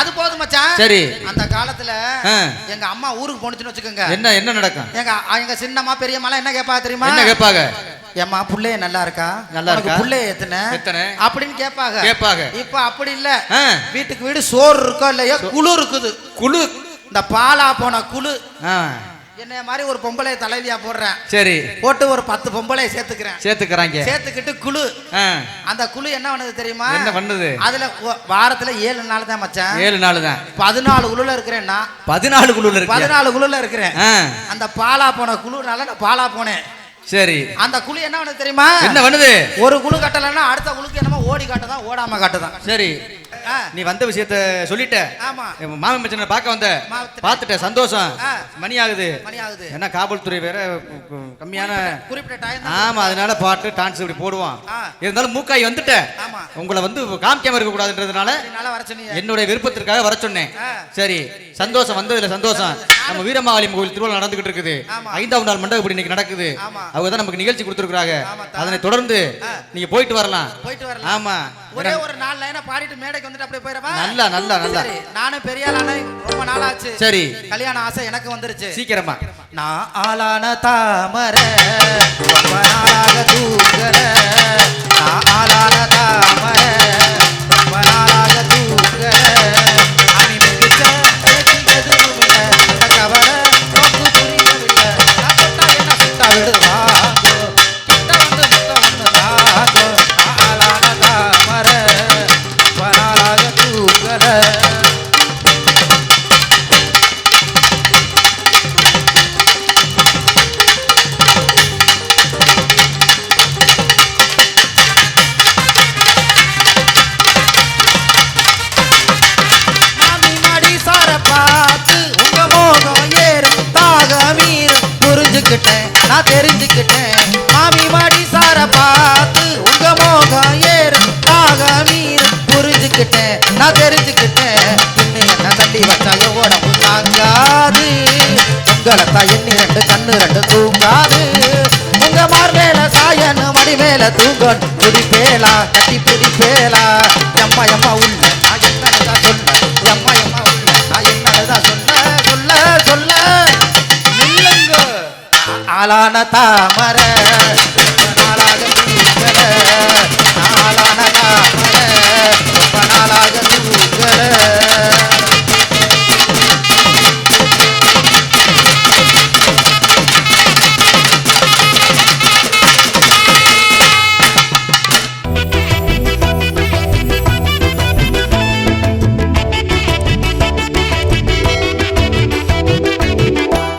அது போதும் மச்சான். சரி. அந்த காலத்துல. எங்க அம்மா ஊருக்கு போனுச்சுன்னு வச்சுக்கோங்க. என்ன என்ன நடக்கும்? எங்க எங்க சின்னம்மா பெரியம்மாலாம் என்ன கேட்பா தெரியுமா? என்ன கேட்பாங்க ஏம்மா புள்ளைய நல்லா இருக்கா? நல்லா இருக்கா? புள்ளைய எத்தனை? எத்தனை? அப்படின்னு கேட்பாங்க கேட்பாங்க. இப்ப அப்படி இல்ல. வீட்டுக்கு வீடு சோறு இருக்கோ இல்லையோ குழு இருக்குது. குழு. இந்த பாலா போன குழு. என்னைய மாதிரி ஒரு பொம்பளை தலைவியா போடுறேன். சரி. போட்டு ஒரு பத்து பொம்பளை சேர்த்துக்கிறேன். சேர்த்துக்கிறாங்க. சேர்த்துக்கிட்டு குழு. அந்த குழு என்ன பண்ணுது தெரியுமா? என்ன பண்ணுது? அதுல வாரத்துல ஏழு நாள் தான் மச்சான். ஏழு நாள் தான். பதினாலு குழுல இருக்கிறேன்னா. பதினாலு குழுல பதினாலு குழுல இருக்கிறேன். அந்த பாலா போன குழுனால நான் பாலா போனேன். சரி. அந்த குழு என்ன பண்ணுது தெரியுமா? என்ன பண்ணுது? ஒரு குழு கட்டலைன்னா அடுத்த குழுக்கு என்னமோ ஓடி காட்டுதான் ஓடாம காட்டுதான். சரி. நீ வந்த விஷயத்த சொல்லிட்ட. மாமன் மச்சனை பார்க்க வந்த. பார்த்துட்ட சந்தோஷம். மணி ஆகுது. மணி ஆகுது ஏன்னா காவல்துறை வேற கம்மியான குறிப்பிட்ட ஆமா அதனால பாட்டு டான்ஸ் இப்படி போடுவான். இருந்தாலும் மூக்காய் வந்துட்ட. ஆமா. உங்களை வந்து காமிக்காம இருக்க கூடாதுன்றதுனால என்னுடைய விருப்பத்திற்காக வர சொன்னேன். சரி சந்தோஷம் வந்ததுல சந்தோஷம். நம்ம வீரமாவளி கோவில் திருவிழா நடந்துகிட்டு இருக்குது. ஐந்தாவது நாள் மண்டபப்படி இன்னைக்கு நடக்குது. அவங்க தான் நமக்கு நிகழ்ச்சி கொடுத்துருக்காங்க. அதனை தொடர்ந்து. நீங்க போயிட்டு வரலாம். போயிட்டு வரலாம். ஆமா. ஒரே ஒரு நாலு லைனா பாடிட்டு மேடைக்கு வந்துட்டு அப்படியே போயிடவா? நல்லா நல்லா நல்லா. நானும் பெரிய ஆளான ரொம்ப நாள் ஆச்சு சரி. கல்யாண ஆசை எனக்கு வந்துருச்சு. சீக்கிரமா. நான் ஆளான தாமரை ரொம்ப நாளாக தூங்குற நான் ஆளான தாமரை மீறும் புரிஞ்சுக்கிட்டேன் நான் தெரிஞ்சுக்கிட்டேன். மாமி மடி சார பார்த்து உங்க மோகம் ஏறும் தாக மீறும் புரிஞ்சுக்கிட்டேன் நான் தெரிஞ்சு வளர்த்தா எண்ணி ரெண்டு கண்ணு ரெண்டு தூங்காது. உங்க மார்பேல சாயனு மடி மேல தூங்கன் புதிப்பேலா கட்டி புதிப்பேலா எம்மா எம்மா உள்ள என்னதான் சொல்ல எம்மா எம்மா உள்ள என்னதான் சொல்ல சொல்ல. சொல்ல நில்லுங்க ஆளான தாமரை. ஆளாக